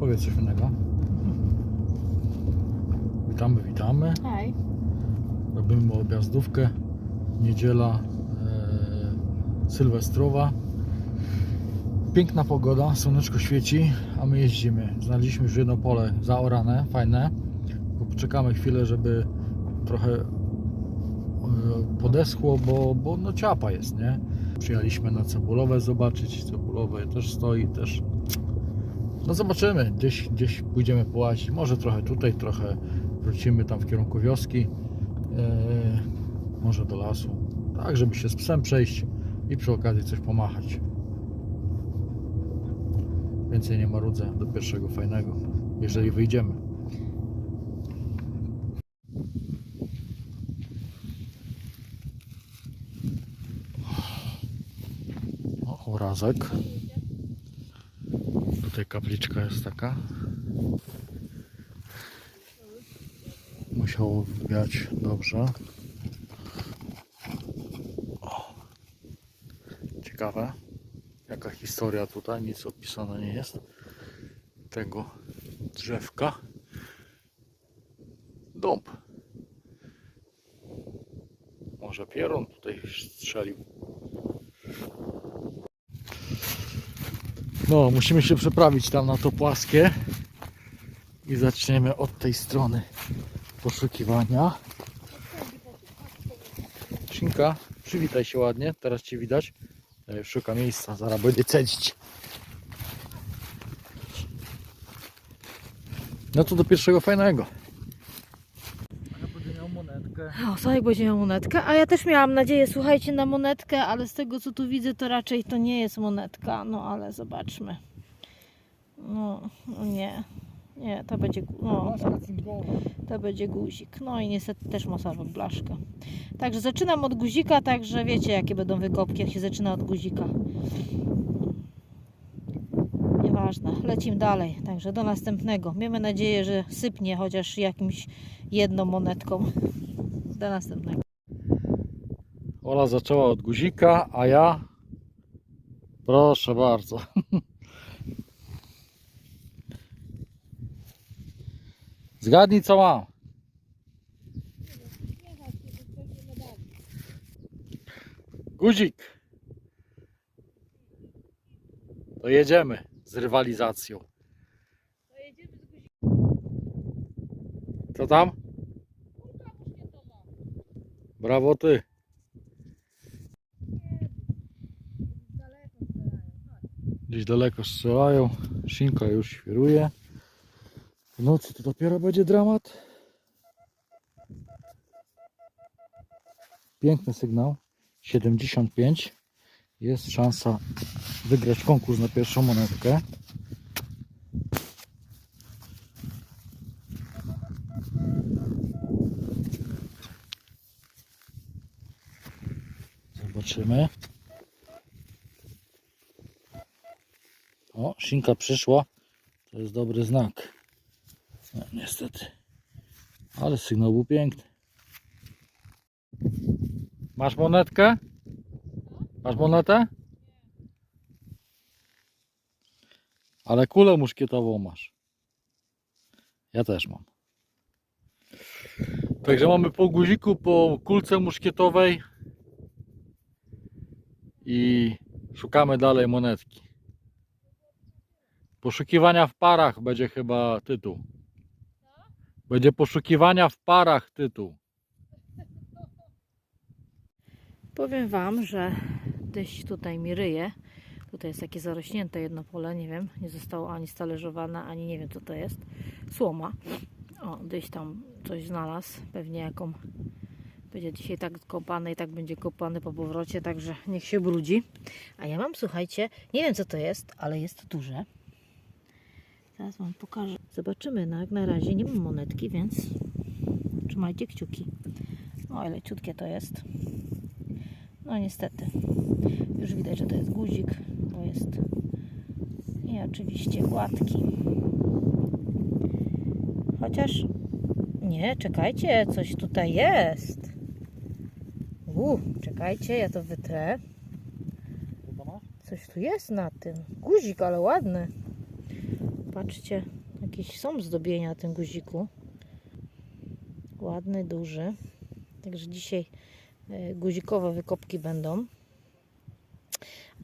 Powiedz coś innego. Witamy, witamy. Hej. Robimy objazdówkę. Niedziela e, sylwestrowa. Piękna pogoda, słoneczko świeci, a my jeździmy. Znaleźliśmy już jedno pole zaorane, fajne. Poczekamy chwilę, żeby trochę e, podeschło, bo, bo no ciapa jest, nie? Przyjechaliśmy na cebulowe zobaczyć. Cebulowe też stoi, też no zobaczymy, gdzieś, gdzieś pójdziemy połazić, może trochę tutaj, trochę wrócimy tam w kierunku wioski, eee, może do lasu, tak żeby się z psem przejść i przy okazji coś pomachać. Więcej nie marudzę do pierwszego fajnego, jeżeli wyjdziemy. O, obrazek. Tutaj kapliczka jest taka. Musiało wiać dobrze. O. Ciekawe. Jaka historia tutaj, nic opisane nie jest. Tego drzewka. Dąb. Może pieron tutaj strzelił. No, musimy się przeprawić tam na to płaskie i zaczniemy od tej strony poszukiwania. Szynka, przywitaj się ładnie, teraz Cię widać. Już szukam miejsca, zaraz będę cedzić. No to do pierwszego fajnego. Monetkę. O, Sławek będzie miał monetkę, a ja też miałam nadzieję, słuchajcie, na monetkę, ale z tego co tu widzę, to raczej to nie jest monetka. No ale zobaczmy. No, no nie. Nie, to będzie, no, to, to będzie guzik. No i niestety też ma słabą blaszkę. Także zaczynam od guzika, także wiecie jakie będą wykopki, jak się zaczyna od guzika. Nieważne, lecimy dalej. Także do następnego. Miejmy nadzieję, że sypnie chociaż jakimś jedną monetką. Do następnego. Ola zaczęła od guzika, a ja proszę bardzo. Zgadnij co mam. Guzik. To jedziemy z rywalizacją. Co tam? Brawo ty. Gdzieś daleko strzelają. Szynka już świruje. W nocy to dopiero będzie dramat. Piękny sygnał. 75. Jest szansa wygrać konkurs na pierwszą monetkę. Zobaczymy. O, Szinka przyszła. To jest dobry znak. No, niestety. Ale sygnał był piękny. Masz monetkę? Masz monetę? Ale kulę muszkietową masz. Ja też mam. Także mamy po guziku, po kulce muszkietowej i szukamy dalej monetki. Poszukiwania w parach będzie chyba tytuł. Będzie poszukiwania w parach tytuł. Powiem Wam, że gdzieś tutaj mi ryje. Tutaj jest takie zarośnięte jedno pole, nie wiem, nie zostało ani stalerzowane, ani nie wiem co to jest. Słoma. O, gdzieś tam coś znalazł, pewnie jaką będzie dzisiaj tak kopany i tak będzie kopany po powrocie, także niech się brudzi. A ja mam, słuchajcie, nie wiem co to jest, ale jest duże. Zaraz Wam pokażę. Zobaczymy, no jak na razie nie mam monetki, więc trzymajcie kciuki. O, ile ciutkie to jest. No niestety. Już widać, że to jest guzik, bo jest i oczywiście gładki. Chociaż nie, czekajcie, coś tutaj jest. Czekajcie, ja to wytrę. Coś tu jest na tym. Guzik, ale ładny. Patrzcie, jakieś są zdobienia na tym guziku. Ładny, duży. Także dzisiaj e, guzikowe wykopki będą.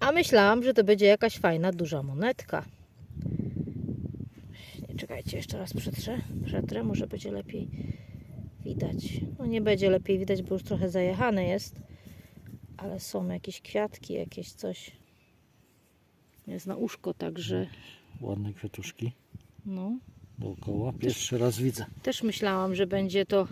A myślałam, że to będzie jakaś fajna, duża monetka. Nie, czekajcie, jeszcze raz przetrę. Przetrę, może będzie lepiej widać. No nie będzie lepiej widać, bo już trochę zajechane jest. Ale są jakieś kwiatki, jakieś coś. Jest na uszko, także Ładne kwiatuszki no. dookoła. Pierwszy raz widzę. Też myślałam, że będzie to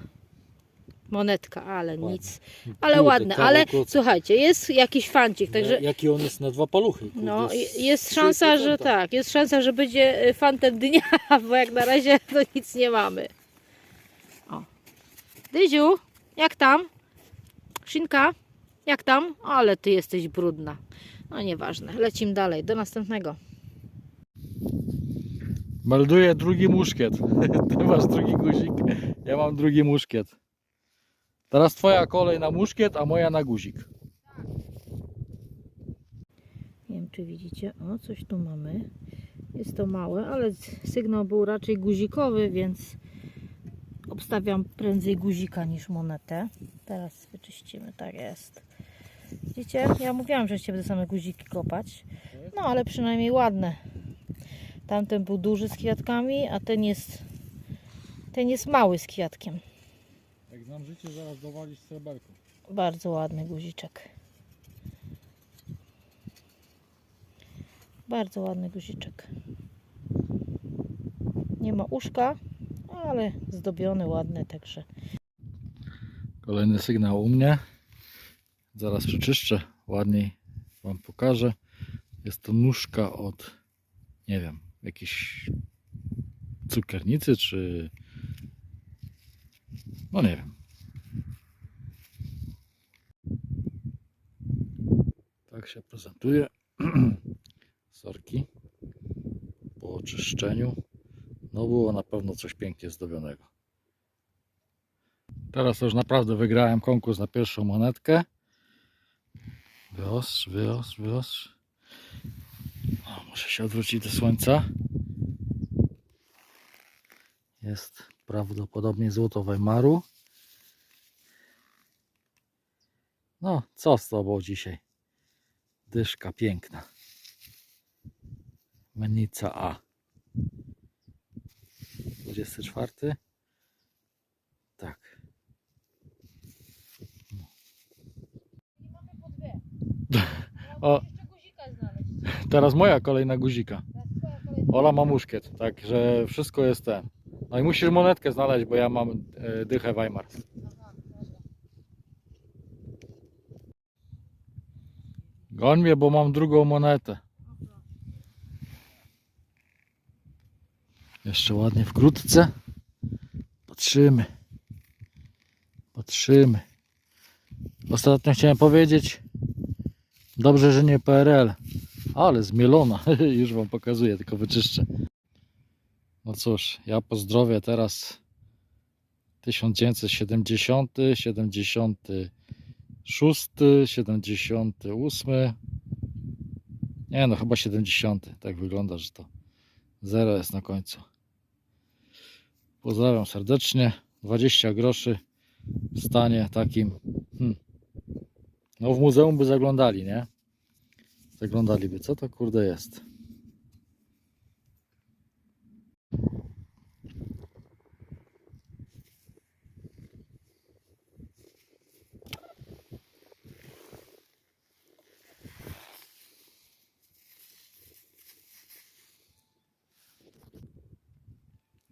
monetka, ale Ładne. nic. Ale Kurde, ładne, ale słuchajcie, jest jakiś fancik, także Jaki on jest na dwa paluchy. kurde, no, jest z szansa, że 3%. tak, jest szansa, że będzie y, fantem dnia, bo jak na razie to nic nie mamy. Dyziu, jak tam? Szynka, jak tam? Ale ty jesteś brudna. No nieważne, lecimy dalej, do następnego. Melduję drugi muszkiet. Ty masz drugi guzik, ja mam drugi muszkiet. Teraz twoja kolej na muszkiet, a moja na guzik. Nie wiem, czy widzicie. O, coś tu mamy. Jest to małe, ale sygnał był raczej guzikowy, więc obstawiam prędzej guzika niż monetę. Teraz wyczyścimy, tak jest. Widzicie? Ja mówiłam, że chciałbym same guziki kopać. No, ale przynajmniej ładne. Tamten był duży z kwiatkami, a ten jest ten jest mały z kwiatkiem. Jak znam życie, zaraz dowalisz sreberko. Bardzo ładny guziczek. Bardzo ładny guziczek. Nie ma uszka, ale zdobiony ładny, także Kolejny sygnał u mnie. Zaraz przeczyszczę, ładniej Wam pokażę. Jest to nóżka od, nie wiem, jakiejś cukiernicy, czy no nie wiem. Tak się prezentuje. Sorki. Po oczyszczeniu. No było na pewno coś pięknie zdobionego. Teraz już naprawdę wygrałem konkurs na pierwszą monetkę. Wyostrz, wyostrz, wyostrz. O, muszę się odwrócić do słońca. Jest prawdopodobnie złoto Weimaru. No, co z tobą dzisiaj? Dyszka piękna. Menica A. 24. Tak. O. Teraz moja kolejna guzika. Ola ma muszkiet, także wszystko jest ten. No i musisz monetkę znaleźć, bo ja mam e, dychę Weimar. Goń mnie, bo mam drugą monetę. Jeszcze ładnie wkrótce. Patrzymy. Patrzymy. Ostatnio chciałem powiedzieć, dobrze, że nie PRL, ale zmielona. Już Wam pokazuję, tylko wyczyszczę. No cóż, ja pozdrowię teraz 1970, 76, 78. Nie no, chyba 70. Tak wygląda, że to zero jest na końcu. Pozdrawiam serdecznie. 20 groszy w stanie takim. Hmm. No w muzeum by zaglądali, nie? Zaglądaliby, co to kurde jest.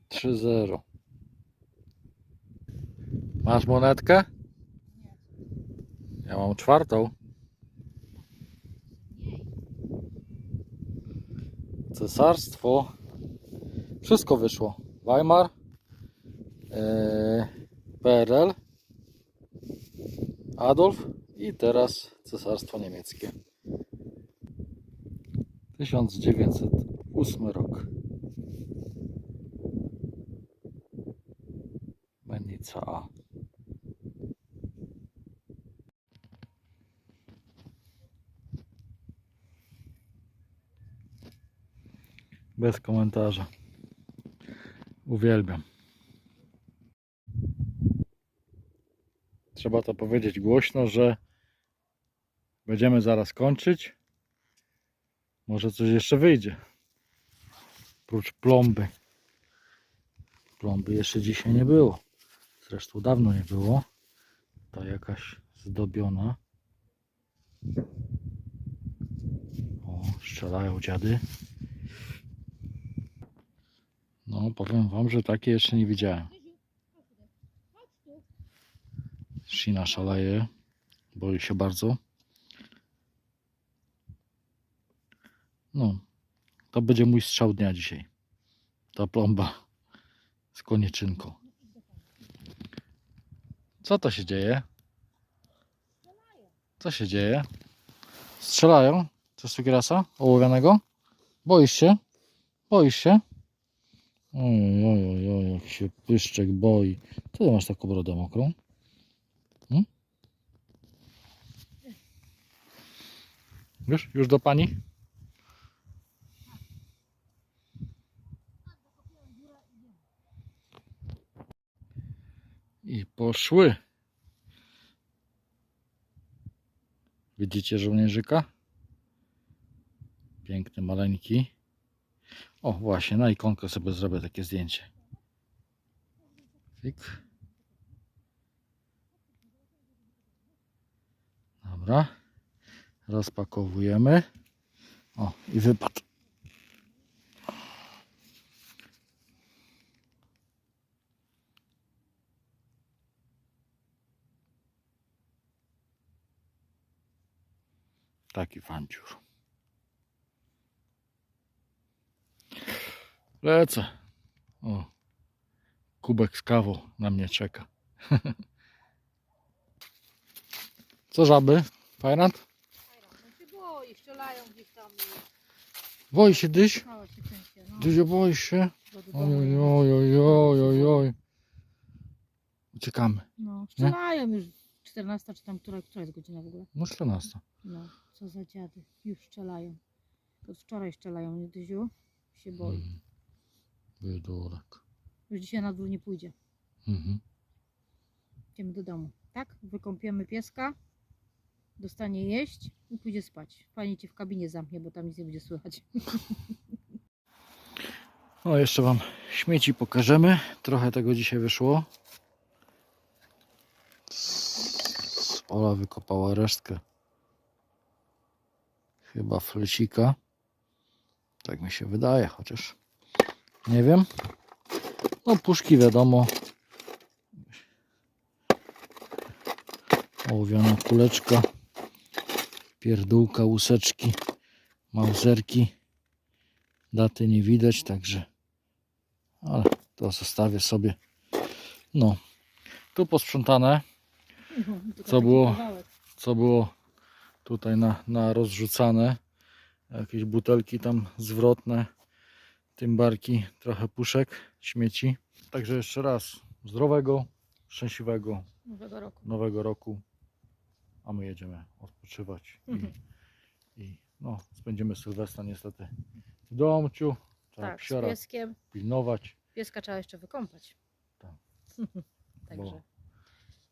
Trzy zero. Masz monetkę? Ja mam czwartą. Cesarstwo. Wszystko wyszło. Weimar. e, PRL. Adolf. I teraz Cesarstwo Niemieckie. 1908 rok. Mennica A. Bez komentarza. Uwielbiam. Trzeba to powiedzieć głośno, że będziemy zaraz kończyć. Może coś jeszcze wyjdzie. Prócz plomby. Plomby jeszcze dzisiaj nie było. Zresztą dawno nie było. Ta jakaś zdobiona. O, strzelają dziady. No, powiem wam, że takie jeszcze nie widziałem. Shina szaleje. Boi się bardzo. No, to będzie mój strzał dnia dzisiaj. Ta plomba z konieczynką. Co to się dzieje? Co się dzieje? Strzelają? Coś tu grasa? Ołowianego? Boisz się? Boisz się? Oj, oj, oj, oj, jak się pyszczek boi. Ty masz taką brodę mokrą? Hmm? Już? Już do pani? I poszły. Widzicie żołnierzyka? Piękny, maleńki. O, właśnie, na ikonkę sobie zrobię takie zdjęcie. Fik. Dobra. Rozpakowujemy. O, i wypadł. Taki fanciur. Lecę. O, kubek z kawą na mnie czeka. Co żaby? Fajrat? Się boi, strzelają gdzieś tam. Boi się dyś? Dyś boi się? Oj, oj, oj, oj, oj, oj. Uciekamy. No, strzelają już 14 czy tam, która, która jest godzina w ogóle? No 14. No, co za dziady, już strzelają. Od wczoraj strzelają, nie Dyziu? Się boi. Mm. Biedulek. Już dzisiaj na dwór nie pójdzie. Mhm. Idziemy do domu. Tak? Wykąpiemy pieska, dostanie jeść i pójdzie spać. Pani cię w kabinie zamknie, bo tam nic nie będzie słychać. No jeszcze wam śmieci pokażemy. Trochę tego dzisiaj wyszło. Ola wykopała resztkę. Chyba flecika. Tak mi się wydaje, chociaż nie wiem. No puszki wiadomo. Ołowiana kuleczka. Pierdółka, łuseczki, mauzerki. Daty nie widać, także ale to zostawię sobie. No, tu posprzątane, Co było? co było tutaj na, na rozrzucane. Jakieś butelki tam zwrotne, tymbarki, trochę puszek, śmieci. Także jeszcze raz zdrowego, szczęśliwego Nowego roku. nowego roku, a my jedziemy odpoczywać i, Mhm. i no, spędzimy Sylwestra niestety w domciu. Trzeba Tak, z psiora pieskiem. pilnować. Pieska trzeba jeszcze wykąpać. Tak. Także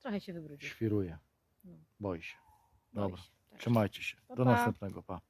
trochę się wybrudził. Świruje. No. Boi się. Boi Dobra. się. Tak. Trzymajcie się. Pa, Do następnego. Pa.